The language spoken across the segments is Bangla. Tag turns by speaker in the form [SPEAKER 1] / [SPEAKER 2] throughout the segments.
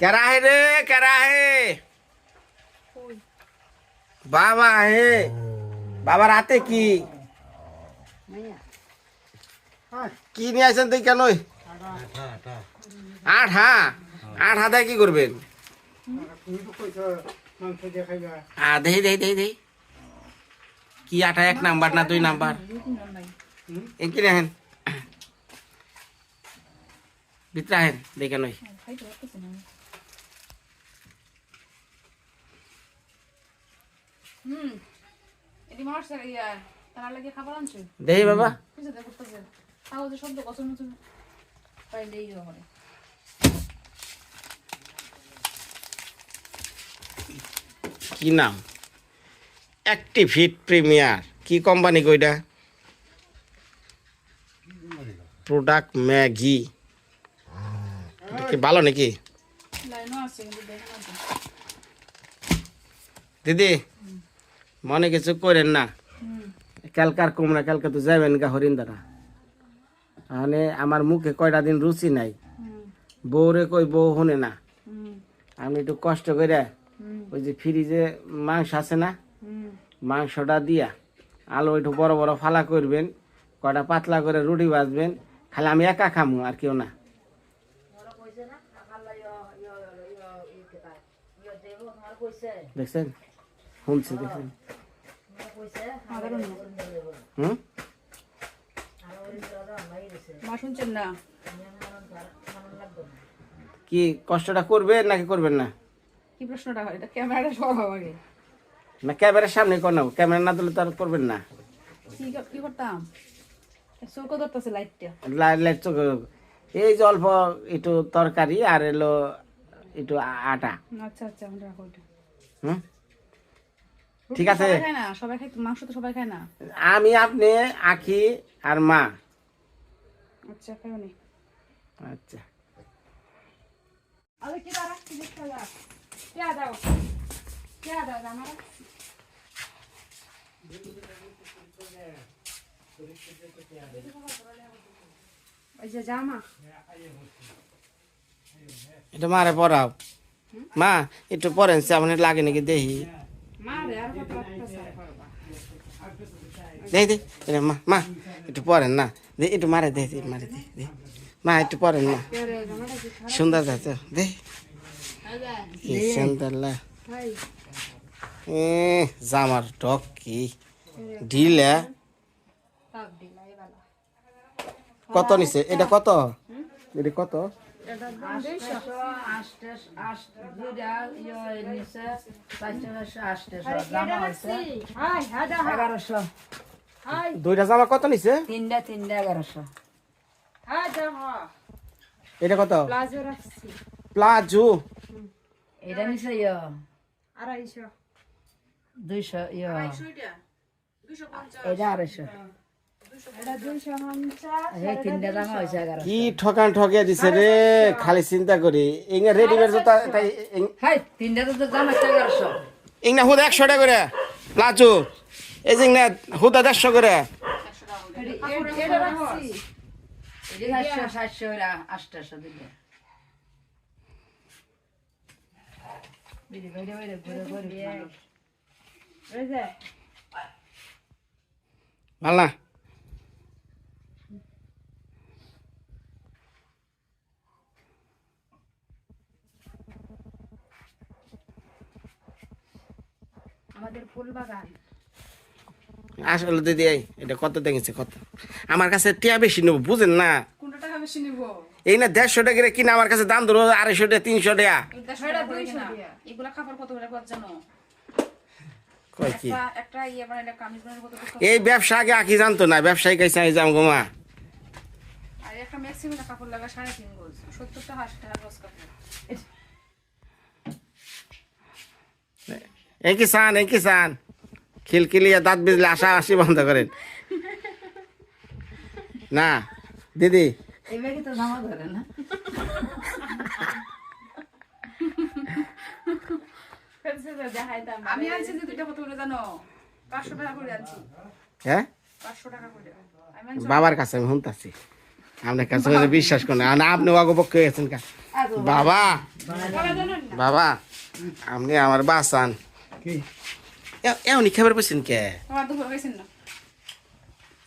[SPEAKER 1] কেরা হে রে কেরা হে বাবা হে বাবার হাতে কি? কি নিয়ে আসেন তুই কেন? আট হ্যাঁ আট হাতে কি করবেন? দেই দেই দেই দেই কি আটা এক নাম্বার না দুই নাম্বার? কি নেন ভিতরে আহেন দেখে নই।
[SPEAKER 2] হুম। এটি মানুষ ইয়া তারা লাগে খাবার আনছে?
[SPEAKER 1] দেই বাবা।
[SPEAKER 2] কিছু দেখো করতেছে। তাও যে শব্দ কসম মতন পাইলেই হবে
[SPEAKER 1] কি নাম? অ্যাক্টিভিট প্রিমিয়ার কি কোম্পানি কইটা প্রোডাক্ট ম্যাগি কি ভালো নাকি। দিদি মনে কিছু করেন না। কালকার কুমড়া, কালকে তো যাবেন গা হরিন্দারা মানে আমার মুখে কয়টা দিন রুচি নাই। বউরে কই বউ শুনে না। আমি একটু কষ্ট করে ওই যে ফ্রিজে মাংস আছে না, মাংসটা দিয়া আলু একটু বড় বড় ফালা করবেন, কয়টা পাতলা করে রুটি ভাজবেন, খালি আমি একা খামু আর কেউ না। দেখছেন? শুনছি, দেখছেন? কি কষ্টটা করবেন নাকি করবেন না?
[SPEAKER 2] কি প্রশ্নটা হয়? এটা ক্যামেরাটা সব আগে।
[SPEAKER 1] না ক্যামেরার সামনে কর না ক্যামেরা না দিলে তো আর করবেন না।
[SPEAKER 2] কি কর- কি করতাম? চৌকো ধরতেছে লাইটটা।
[SPEAKER 1] লাইট লাইট চোখে এই যে অল্প একটু তরকারি আর এলো একটু আটা।
[SPEAKER 2] আচ্ছা আচ্ছা আমরা রাখো এটা
[SPEAKER 1] হুম? ঠিক আছে।
[SPEAKER 2] সবাই খায় না সবাই খায় মাংস তো সবাই খায় না।
[SPEAKER 1] আমি আপনি আখি আর মা।
[SPEAKER 2] আচ্ছা
[SPEAKER 1] আচ্ছা।
[SPEAKER 2] আরে কি দাঁড়া কি দেখতে যা কে দাও কে দাও আমার ওই যে জামা।
[SPEAKER 1] এটা মারে পড়াও মা একটু পরেন সামনে লাগে নাকি দেখি? দে এটা মা মা একটু পরেন না দে একটু মারে দে দে, মারে দে দে মা একটু পরেন না সুন্দর যাচ্ছে দে
[SPEAKER 2] দাদা
[SPEAKER 1] কি সুন্দর লা এ জামার টক কি ঢিলে কত নিছে এটা কত এটা কত
[SPEAKER 2] হাই
[SPEAKER 1] দুইটা জামা কত নিছে?
[SPEAKER 3] তিনটা তিনটা এগারোশো।
[SPEAKER 1] এটা কত?
[SPEAKER 2] প্লাজো
[SPEAKER 3] এটা নিচে ইয়।
[SPEAKER 2] আড়াইশো।
[SPEAKER 3] দুইশো ইয়।
[SPEAKER 2] এটা?
[SPEAKER 3] আড়াইশো।
[SPEAKER 1] কি ঠকান ঠকিয়ে দিছে রে খালি চিন্তা করি ইংনা রেডিমেড তাই
[SPEAKER 3] হাই তিনটা তো দাম হচ্ছে এগারোশো
[SPEAKER 1] ইংনা হুদ একশো টাকা করে। প্লাজো এই যে ইংনা হুদা দেড়শো করে।
[SPEAKER 2] এটা রাখছি
[SPEAKER 3] এটা সাতশো সাতশো এরা আটশো দিলে বিড়ি বাইরে বাইরে ঘুরে ঘুরে মানুষ।
[SPEAKER 2] এই যে
[SPEAKER 1] ভালো না
[SPEAKER 2] আমাদের ফুল বাগান
[SPEAKER 1] আসলে দিদি এই এটা কত দেখেছে কত? আমার কাছে টিয়া বেশি নেব বুঝেন না?
[SPEAKER 2] কোনটা টাকা বেশি নিব?
[SPEAKER 1] এই না দেড়শো টাকা কিনা আমার কাছে দাম ধরো আড়াইশো টাকা তিনশো টাকা। এই ব্যবসা আগে আঁকি জানতো না ব্যবসায়ী কাছে আমি যাম গোমা
[SPEAKER 2] একটা ম্যাক্সিমাম কাপড় লাগা সাড়ে তিন গোজ সত্তরটা হাজার টাকা গজ কাপড়।
[SPEAKER 1] এই কি চান এই কি চান খিলখিলিয়ে দাঁত বিজলে আশা আসি বন্ধ করেন। না দিদি।
[SPEAKER 3] এই ব্যাগে তো জামা ধরে না?
[SPEAKER 2] আমি আনছি যে দুইটা কত করে জানো? পাঁচশো টাকা করে আনছি।
[SPEAKER 1] হ্যাঁ?
[SPEAKER 2] পাঁচশো টাকা করে।
[SPEAKER 1] বাবার কাছে আমি শুনতাছি। আপনার কাছে বিশ্বাস করেন আর আপনি অগপক্ষ গেছেন কা? বাবা
[SPEAKER 2] না।
[SPEAKER 1] বাবা আপনি আমার বাসান এমনি খাবার পেয়েছেন কে?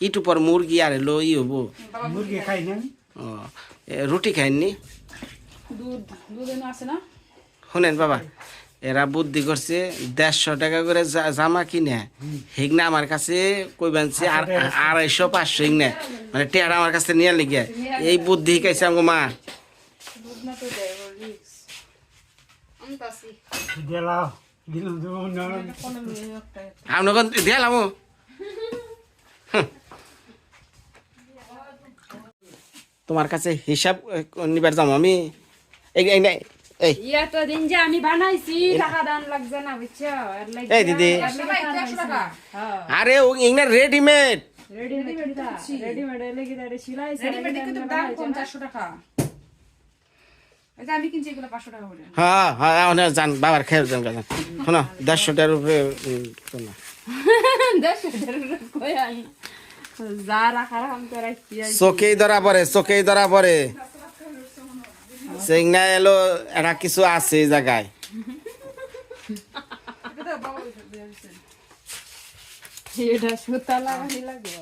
[SPEAKER 1] ইটু পর মুরগি আর এলো ই হব।
[SPEAKER 4] মুরগি খাই না?
[SPEAKER 1] ও, রুটি খাইননি?
[SPEAKER 2] দুধ দুধ এনে আছে না?
[SPEAKER 1] শুনেন বাবা এরা বুদ্ধি করছে দেড়শো টাকা করে জামা কিনে। হিগনা আমার কাছে কই বানছে আর আড়াইশো পাঁচশো হিগনা। মানে টেয়ার আমার কাছে নিয়ে লিগে এই বুদ্ধি শিখাইছে আমার মা।
[SPEAKER 4] দিলাও দিলাম
[SPEAKER 1] তোমার কাছে হিসাব নিবার যাব আমি এই এই নাই, এই
[SPEAKER 5] ইয়া তো দিন যে আমি বানাইছি টাকা দান লাগছে না বুঝছ এর লাগি
[SPEAKER 1] এই দিদি
[SPEAKER 2] সবাই একশো টাকা
[SPEAKER 1] আরে ও ইংনা রেডিমেড
[SPEAKER 5] রেডিমেড রেডিমেড এর লাগি তারে সিলাই
[SPEAKER 2] রেডিমেড দেখে তো দাম কম চারশো টাকা এই যে আমি কিনছি এগুলো পাঁচশো টাকা করে
[SPEAKER 1] হ্যাঁ হ্যাঁ অনেক জান বাবার খেয়ে যান যান। শোনো উপরে চোখেই ধরা পড়ে চোখেই ধরা পড়ে। সিগনা এলো এটা কিছু আছে এই জায়গায়।
[SPEAKER 2] এটা
[SPEAKER 5] সুতা লাগানি দিয়া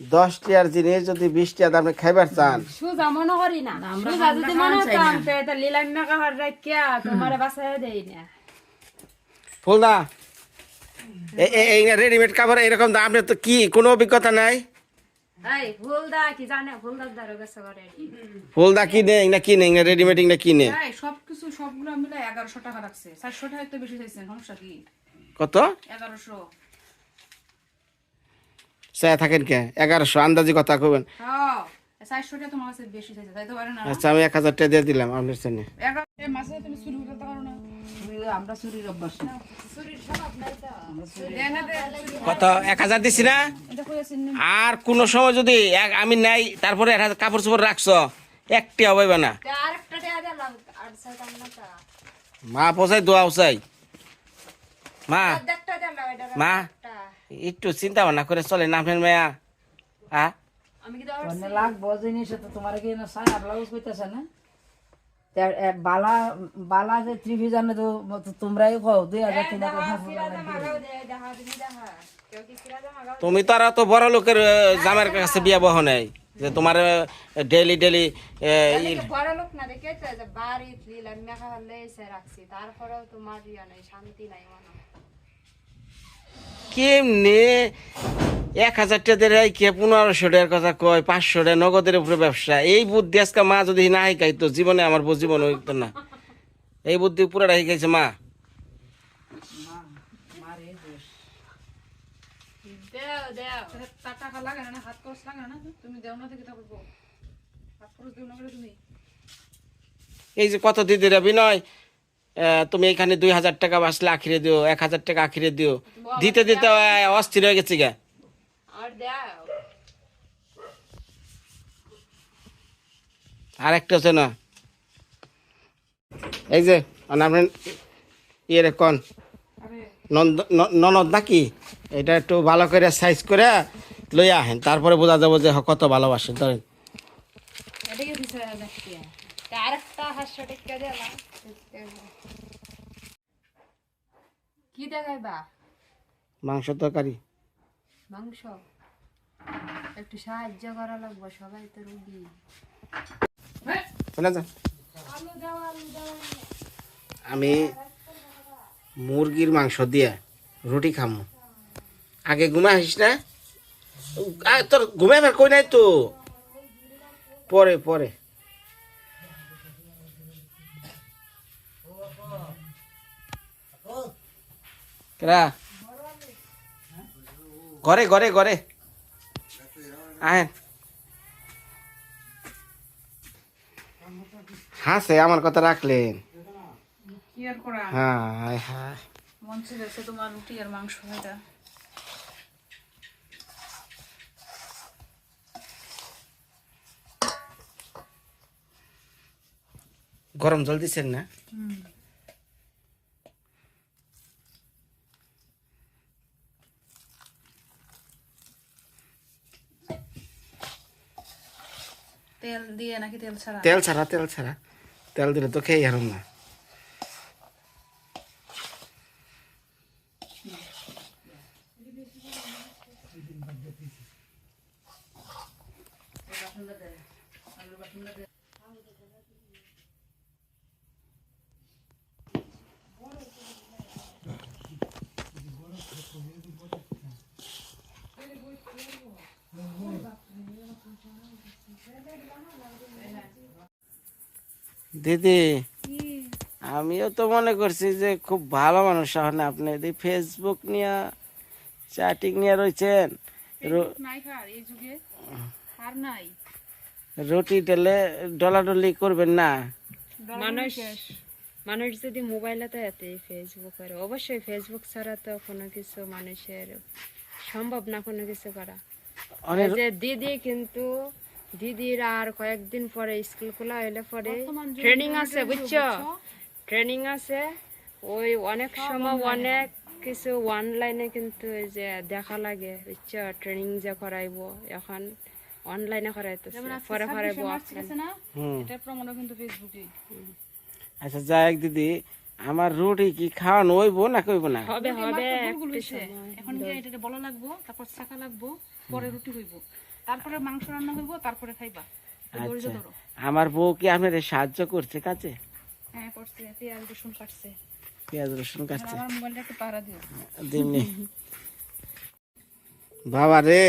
[SPEAKER 1] দশ টিয়ার জিনিস যদি বিশ আপনি খাইবার চান।
[SPEAKER 5] সুজা মনে করি না। সুজা যদি মনে তো হার রাখিয়া তোমার বাসায় দেই না।
[SPEAKER 1] ফুলদা এই রেডিমেড কাপড় এরকম দাম তো কি কোনো অভিজ্ঞতা নাই?
[SPEAKER 5] ফুলদা কি জানে ফুলদার দ্বারা গেছে
[SPEAKER 1] কিনে না রেডিমেড না কিনে
[SPEAKER 2] তাই সবকিছু সবগুলো মিলে এগারোশো টাকা রাখছে চারশো টাকা তো বেশি চাইছেন সমস্যা কি?
[SPEAKER 1] কত?
[SPEAKER 2] এগারোশো।
[SPEAKER 1] সে থাকেন কে? এগারোশো আন্দাজি কথা কবেন
[SPEAKER 2] হ্যাঁ চারশো টাকা তোমার কাছে বেশি চাইছে তাই তো পারে না?
[SPEAKER 1] আচ্ছা আমি এক হাজার টাকা দিয়ে দিলাম আপনার জন্য। কত? এক হাজার দিছি না?
[SPEAKER 2] এটা করেছেন না।
[SPEAKER 1] আর কোন সময় যদি এক- আমি নাই তারপরে এক হাজার কাপড় চোপড় রাখছো একটি হবে না। মা পোসাই দোয়া উসাই মা মা। একটু চিন্তা ভাবনা করে চলে না ফেন মেয়া হ্যাঁ?
[SPEAKER 5] আমি কি দাও
[SPEAKER 3] মানে লাগবো জিনিস তো তোমার কি না সায়া ব্লাউজ কইতেছে না? বালা বালা যে ত্রিভি জানে তো তো তোমরাই কও দুই হাজার তিন হাজার পাঁচ হাজার
[SPEAKER 5] মাগাও দে দেখা তুমি
[SPEAKER 1] তো আর অত বড় লোকের আহ, জামাইয়ের কাছে বিয়া বহ নাই। যে তোমার ডেলি ডেলি
[SPEAKER 5] বড় লোক না দেখে বাড়ি লিলাম মেকা হলে রাখছি তারপরেও তোমার ইয়া নাই শান্তি নাই মনে
[SPEAKER 1] কেমনে? এক হাজার টাকা কে পনেরোশো টাকার কথা কয় পাঁচশো টাকা নগদের উপরে ব্যবসা। এই বুদ্ধি আজকে মা যদি না শিখাইতো জীবনে আমার জীবন হইতো না। এই বুদ্ধি পুরাটা শিখাইছে মা। এই যে কত দিদিরা বিনয় তুমি এখানে দুই হাজার টাকা বাসলে আখিরে দিও এক হাজার টাকা আখিরে দিও। দিতে দিতে অস্থির হয়ে গেছি গা।
[SPEAKER 5] আর
[SPEAKER 1] একটা আছে না? এই যে আপনার ইয়ে কন। নন্দ- ননদ নাকি? এটা একটু ভালো করে সাইজ করে লইয়া আহেন তারপরে বোঝা যাব যে কত ভালোবাসে ধরেন।
[SPEAKER 5] আরেকটা হাসশো টাকা দিলাম কি দেখাইবা?
[SPEAKER 1] মাংস তরকারি।
[SPEAKER 5] মাংস? একটু সাহায্য করা লাগবে সবাই তো রুগী।
[SPEAKER 1] যান আমি মুরগির মাংস দিয়ে রুটি খামো। আগে ঘুমা আসিস না? তোর ঘুমে কই নাই তো? পরে পরে। কেরা ঘরে ঘরে ঘরে। আহেন। হাসে আমার কথা রাখলেন। হ্যাঁ হ্যাঁ।
[SPEAKER 2] মাংস
[SPEAKER 1] গরম জল দিচ্ছেন না?
[SPEAKER 2] তেল দিয়ে নাকি তেল ছাড়া?
[SPEAKER 1] তেল ছাড়া তেল ছাড়া। তেল দিলে তো খেয়ে হারুন না। দিদি আমিও তো মনে করছি যে খুব ভালো মানুষ হন আপনি ফেসবুক নিয়ে চ্যাটিং নিয়ে রয়েছেন রুটি টেলে ডলাডলি করবেন না?
[SPEAKER 5] মানুষ মানুষ যদি মোবাইলেতে এতে ফেসবুক করে অবশ্যই ফেসবুক ছাড়া তো কোনো কিছু মানুষের সম্ভব না কোনো কিছু করা। দিদি কিন্তু দিদির আর কয়েকদিন পরে স্কুল খোলা হইলে পরে ট্রেনিং আছে বুঝছ? ট্রেনিং আছে ওই অনেক সময় অনেক কিছু অনলাইনে কিন্তু যে দেখা লাগে বুঝছ? ট্রেনিং যে করাইবো এখন অনলাইনে করাইতেছে পরে পরে
[SPEAKER 2] 26 মার্চ গেছে না?
[SPEAKER 1] হুম।
[SPEAKER 2] এটার প্রমাণও কিন্তু ফেসবুকে
[SPEAKER 1] আচ্ছা যাই দিদি আমার রুটি কি খাওয়ানো হইব না কইব না?
[SPEAKER 5] হবে হবে।
[SPEAKER 2] এখন যে এটা বলা লাগবো তারপর শাখা লাগবো পরে রুটি হইব। তারপরে মাংস রান্না হইব তারপরে খাইবা।
[SPEAKER 1] আচ্ছা। আমার বউ কি আপনাদের সাহায্য করছে কাজে?
[SPEAKER 2] হ্যাঁ করছে। পেঁয়াজ রসুন কাটছে।
[SPEAKER 1] পেঁয়াজ রসুন কাটছে?
[SPEAKER 2] আমার মোবাইলটা একটু পাহারা দিও।
[SPEAKER 1] দিমনি বাবা রে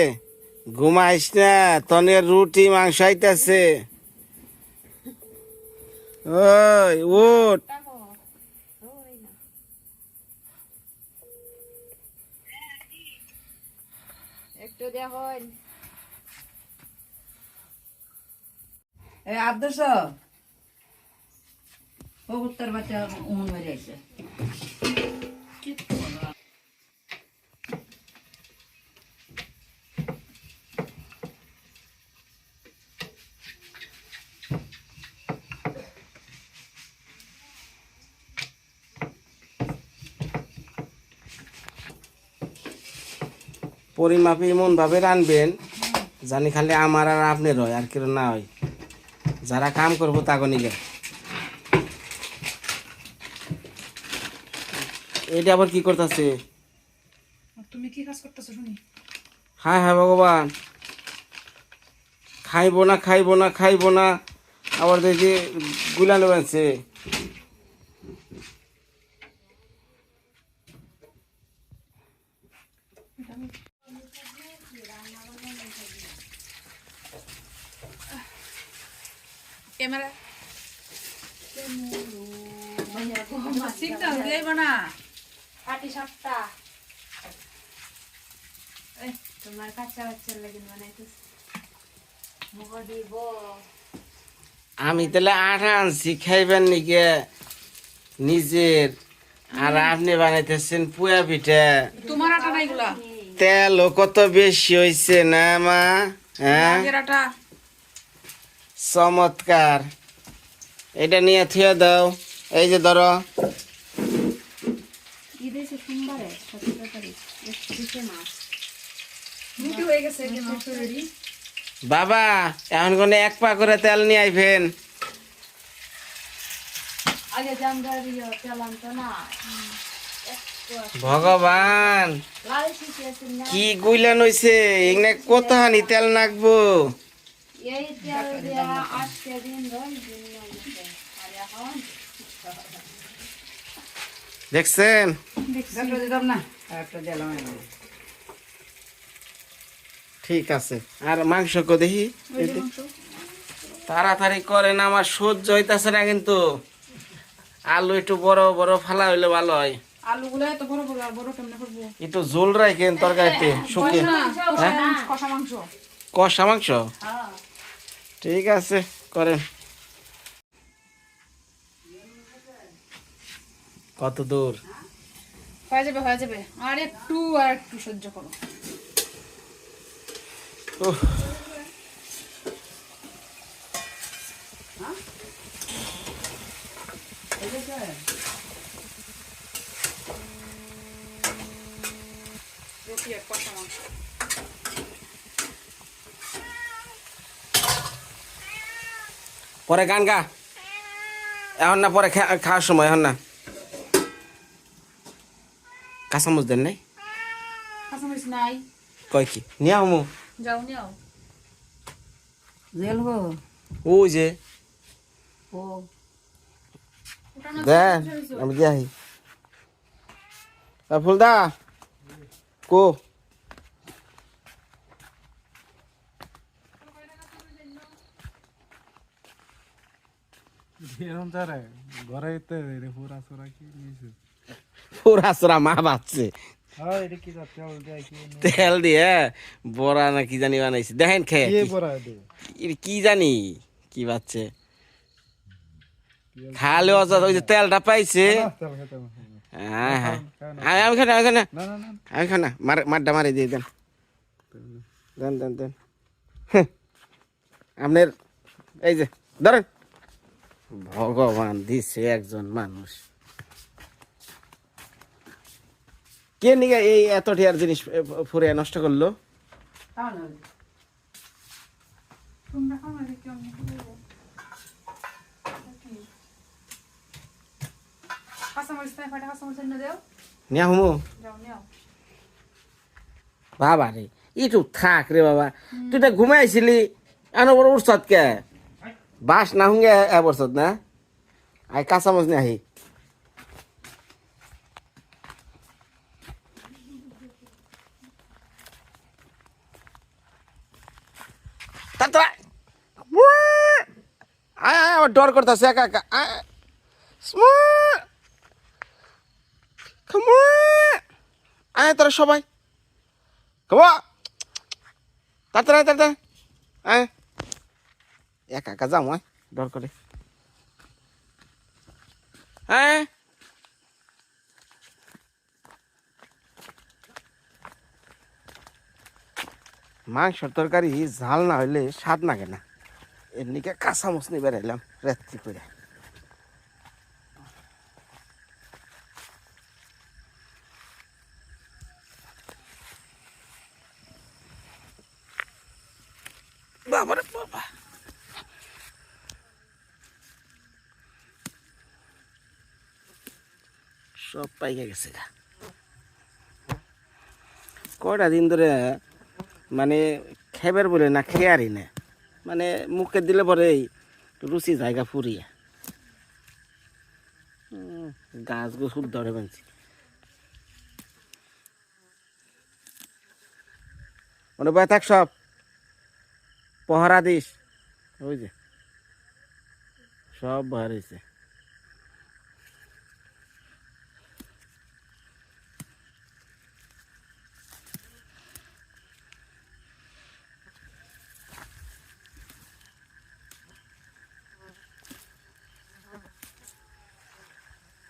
[SPEAKER 1] ঘুমাইস না তনের রুটি মাংস আইতাছে। ওই উঠ।
[SPEAKER 5] একটু
[SPEAKER 3] এই আদর্শ কবুতর বাচ্চা উমন মেরে আছে
[SPEAKER 1] রানবেন, জানি খালি আমার আর আপনার হয় আর কেউ না হয়। যারা কাম করব তাগনিকে এটা আবার কি করতেছে?
[SPEAKER 2] তুমি কি কাজ করতেছো শুনি?
[SPEAKER 1] হায় হায় ভগবান। খাইবো না খাইবো না খাইবো না। আবার দেখি গুলানো বানছে।
[SPEAKER 2] ক্যামেরা সিগন্যাল দেব না
[SPEAKER 5] পাটি সাপটা এই, তোমার কাঁচা বাচ্চার লাগিন বানাইতেছে মুখ দিব
[SPEAKER 1] আমি তাহলে আঠা আনছি খাইবেন নিকে নিজের আর আপনি বানাইতেছেন পুয়া পিঠা
[SPEAKER 2] তোমার আটা নাই গুলা
[SPEAKER 1] তেলও কত বেশি হয়েছে না মা হ্যাঁ
[SPEAKER 2] আটা
[SPEAKER 1] চমৎকার। এটা নিয়ে থুয়ে দাও। এই যে ধরো।
[SPEAKER 2] হয়ে
[SPEAKER 1] বাবা এখন কোনে এক পা করে তেল নিয়ে আইবেন।
[SPEAKER 5] আগে জামদারি চালান তো না।
[SPEAKER 1] ভগবান কি গুইলান হইছে? এখানে কত হানি তেল নাকবো
[SPEAKER 5] এই দেয়া আজকে দিন দশ আর এখন।
[SPEAKER 1] দেখছেন। ঠিক আছে। আর মাংস কো দেখি। তাড়াতাড়ি করেন আমার সহ্য হইতাছে না কিন্তু। আলু একটু বড় বড় ফালা হইলে ভালো হয়। একটু রাখেন তরকারিতে শুকিয়ে।
[SPEAKER 2] কষা মাংস।
[SPEAKER 1] কষা মাংস? ঠিক আছে করেন। কত দূর?
[SPEAKER 2] হয়ে যাবে হয়ে যাবে। আর একটু আর একটু সহ্য করো। রুটি আর কষা মাংস।
[SPEAKER 1] পরে গান গা। এখন না পরে খাওয়ার সময় এখন না। কাঁচামচ দেন নাই?
[SPEAKER 2] নাই।
[SPEAKER 1] কয় কি? নিয়ে আমু
[SPEAKER 2] যাও নিও
[SPEAKER 3] জেল গো
[SPEAKER 1] ওই যে।
[SPEAKER 3] ও।
[SPEAKER 1] দেন আমি আ, ফুলদা কো?
[SPEAKER 4] এরকম তারে ঘরে পুরা সুরা কি নিয়েছে?
[SPEAKER 1] পুরা সুরা মা বাচ্চে।
[SPEAKER 4] হ্যাঁ তেল দেয় কি
[SPEAKER 1] তেল দিয়ে বড়া না কি জানি বানাইছে। দেখেন খেয়ে
[SPEAKER 4] কি
[SPEAKER 1] জানি বাচ্চে। খালে অজাত ওই যে তেলটা পাইছে। হ্যাঁ হ্যাঁ। আমি খানা আমি খানা আমি খানা মার মারটা মারি দিয়ে দেন। দেন দেন দেন। আপনার এই যে ধরেন। ভগবান দিছে একজন মানুষ। কে নিগে এই এত টিয়ার জিনিস ফুরে নষ্ট করল? নিয়া বাবা রে একটু থাক রে বাবা। তুই তো ঘুমাইছিলি এন বড় কে বাস না হুঙ্গে এ বছর, না আই কাঁচামচ নি আহি আয়। আয়, আমার ডর করতেছে, একা একা, আয় আয়। তোরা সবাই on. তাড়াতাড়ি তাড়াতাড়ি আয় একা একা যাও আয় ডর করে। হ্যাঁ? মাংসর তরকারি ঝাল না হইলে স্বাদ লাগে না। এমনিকে কাঁচা মুচ নিয়ে বেড়াইলাম রাত্রি করে বাবারে বাবা পাইকে গেছে গা। দিন ধরে মানে খেবার বলে না খেয়ারই না। মানে মুখে দিলে পরে রুচি জায়গা ফুরিয়ে। গাছ খুব ধরে বানছি। মানে বয় থাক সব। পহরা দিস। ওই যে। সব বার হয়েছে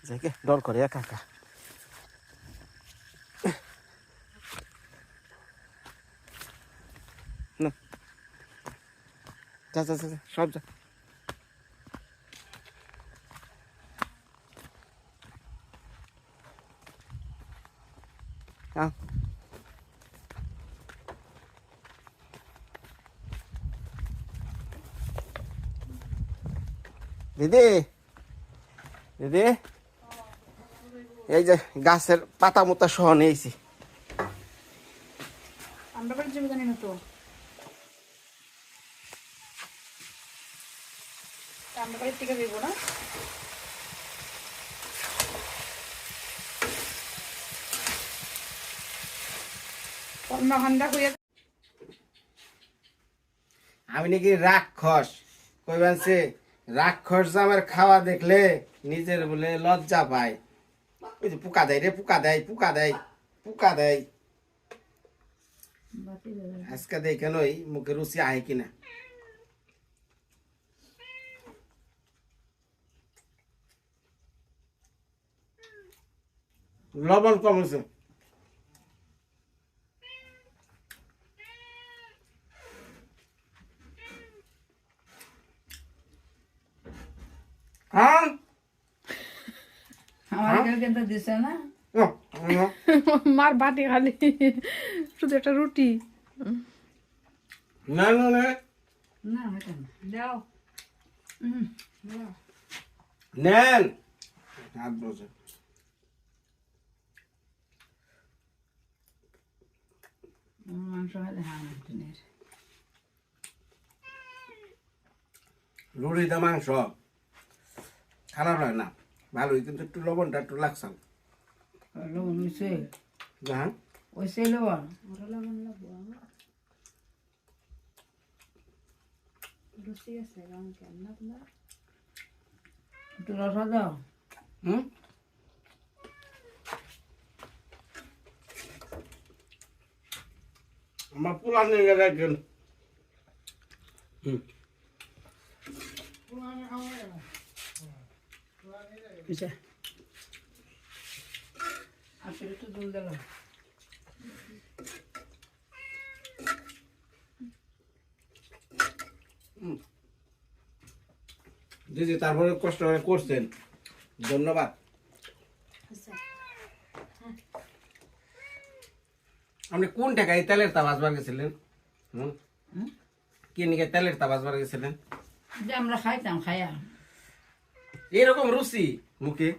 [SPEAKER 1] যাকে ডর করে একা একা। যা যা যা সব যা। আও। দিদি। দিদি। এই যে গাছের পাতা মোতা সহ নিয়েছি।
[SPEAKER 2] আমরা বাড়ির জমি জানি না তো। তা আমরা বাড়ির থেকে দেবো না?
[SPEAKER 1] আমি নাকি রাক্ষস। কইবেন সে রাক্ষস আমার খাওয়া দেখলে নিজের বলে লজ্জা পায়। ওই যে পোকা দেয় রে পোকা দেয় পোকা দেয় পোকা দেয়। আজকে দেখেন ওই মুখে রুচি আহে কিনা লবণ কম হয়েছে হ্যাঁ
[SPEAKER 3] মায়ের কিন্তু দিছে না?
[SPEAKER 1] উহ, উহ।
[SPEAKER 2] মার বাটি খালি শুধু একটা রুটি।
[SPEAKER 1] না না না।
[SPEAKER 3] না হয়তো
[SPEAKER 1] নেন। হাত বসে
[SPEAKER 3] মাংস হলে হ্যাঁ টিনের
[SPEAKER 1] রুড়িতে মাংস। খারাপ লাগে না। ভালোই কিন্তু একটু লবণটা একটু লাগছে
[SPEAKER 3] লবণ হয়েছে
[SPEAKER 1] হ্যাঁ
[SPEAKER 3] ওইসে লবণ একটু রসা দাও
[SPEAKER 1] হুম আমার পুলান নিয়ে রাখেন হুম
[SPEAKER 3] আর একটু দুল দিলাম।
[SPEAKER 1] দিদি তারপরে কষ্ট করে করছেন। ধন্যবাদ। আপনি কোন টাকায় তেলের তাপ আসবার গেছিলেন? হুম? কি নিকে তেলের তাপ আসবার গেছিলেন?
[SPEAKER 3] যে আমরা খাইতাম খাইয়া।
[SPEAKER 1] এরকম রুচি। মুখে।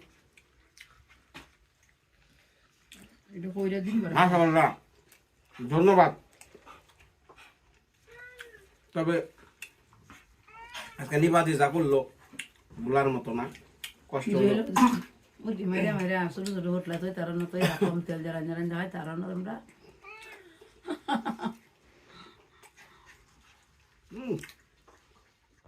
[SPEAKER 1] মাশাআল্লাহ ধন্যবাদ। তবে আজকে নিবাদি যা করল বলার মতো না কষ্ট
[SPEAKER 3] মেরে মেরে ছোট ছোট হোটলা তো তারা তো কম তেল জ্বালান জ্বালান হয় তারা আমরা
[SPEAKER 1] হুম।